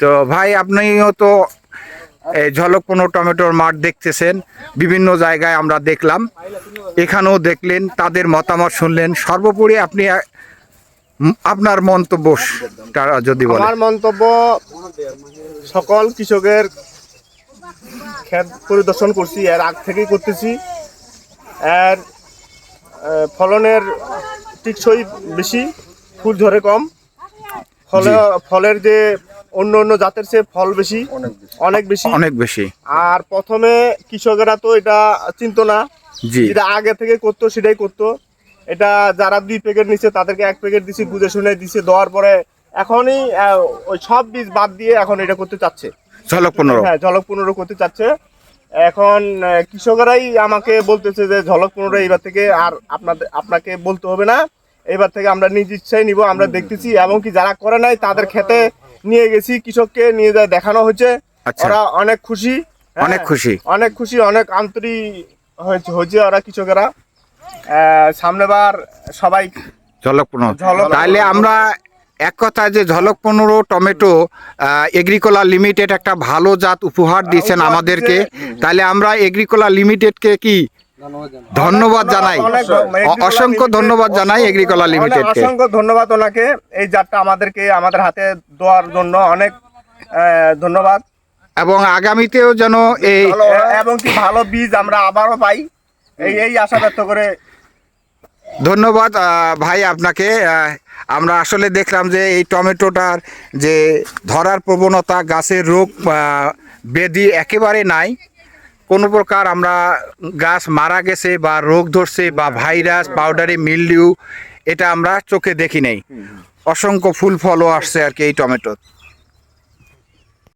তো ভাই আপনিও তো এই ঝলক পনেরো টমেটোর মাঠ দেখতেছেন। বিভিন্ন জায়গায় আমরা দেখলাম। এখানেও দেখলেন তাদের মতামত শুনলেন। সর্বোপরি আপনি আপনার মন্তব্যটা যদি বলেন। আমার মন্তব্য সকল কৃষকের ক্ষেত পরিদর্শন করছি এর আগ থেকেই করতেছি। এর ফলনের টিকসই বেশি ফুল ঝরে কম। ফলে ফলের যে অন্য অন্য জাতের চেয়ে ফল বেশি অনেক বেশি। অনেক বেশি। আর প্রথমে কৃষকেরা তো এটা চিনতো না জি। যেটা আগে থেকে করতো সেটাই করতো। এটা যারা দুই প্যাকেট নিচ্ছে তাদেরকে এক প্যাকেট দিছি বুঝে শুনে দিছে দেওয়ার পরে এখনই ওই সব বীজ বাদ দিয়ে এখন এটা করতে চাচ্ছে। ঝলক পনেরো। হ্যাঁ ঝলক পনেরো করতে চাচ্ছে। এখন কৃষকেরাই আমাকে বলতেছে যে ঝলক পনেরো এইবার থেকে আর আপনাদের আপনাকে বলতে হবে না। এবার থেকে আমরা নিজ ইচ্ছায় নিব আমরা দেখতেছি। এবং কি যারা করে নাই তাদের খেতে নিয়ে গেছি কৃষককে নিয়ে যায় দেখানো হয়েছে। আচ্ছা। ওরা অনেক খুশি হ্যাঁ, অনেক খুশি। অনেক খুশি অনেক আন্তরিক হয়েছে হয়েছে ওরা কৃষকেরা। সামনেবার সবাই ঝলক পনেরো ঝলক তাহলে আমরা এক কথায় যে ঝলক পনেরো টমেটো এগ্রিকোলা লিমিটেড একটা ভালো জাত উপহার দিয়েছেন আমাদেরকে। তাহলে আমরা এগ্রিকোলা লিমিটেডকে কি ধন্যবাদ জানাই। অসংখ্য ধন্যবাদ জানাই এগ্রিকোলা লিমিটেড লিমিটেডকে অসংখ্য ধন্যবাদ ওনাকে এই জাতটা আমাদেরকে আমাদের হাতে দেওয়ার জন্য অনেক ধন্যবাদ। এবং আগামীতেও যেন এই এবং কি ভালো বীজ আমরা আবারও পাই। এই এই আশা ব্যক্ত করে ধন্যবাদ ভাই আপনাকে। আমরা আসলে দেখলাম যে এই টমেটোটার যে ধরার প্রবণতা গাছের রোগ ব্যাধি একেবারে নাই। কোনো প্রকার আমরা গাছ মারা গেছে বা রোগ ধরছে বা ভাইরাস পাউডারি মিলডিউ এটা আমরা চোখে দেখি নাই। অসংখ্য ফুল ফলও আসছে আর কি এই টমেটো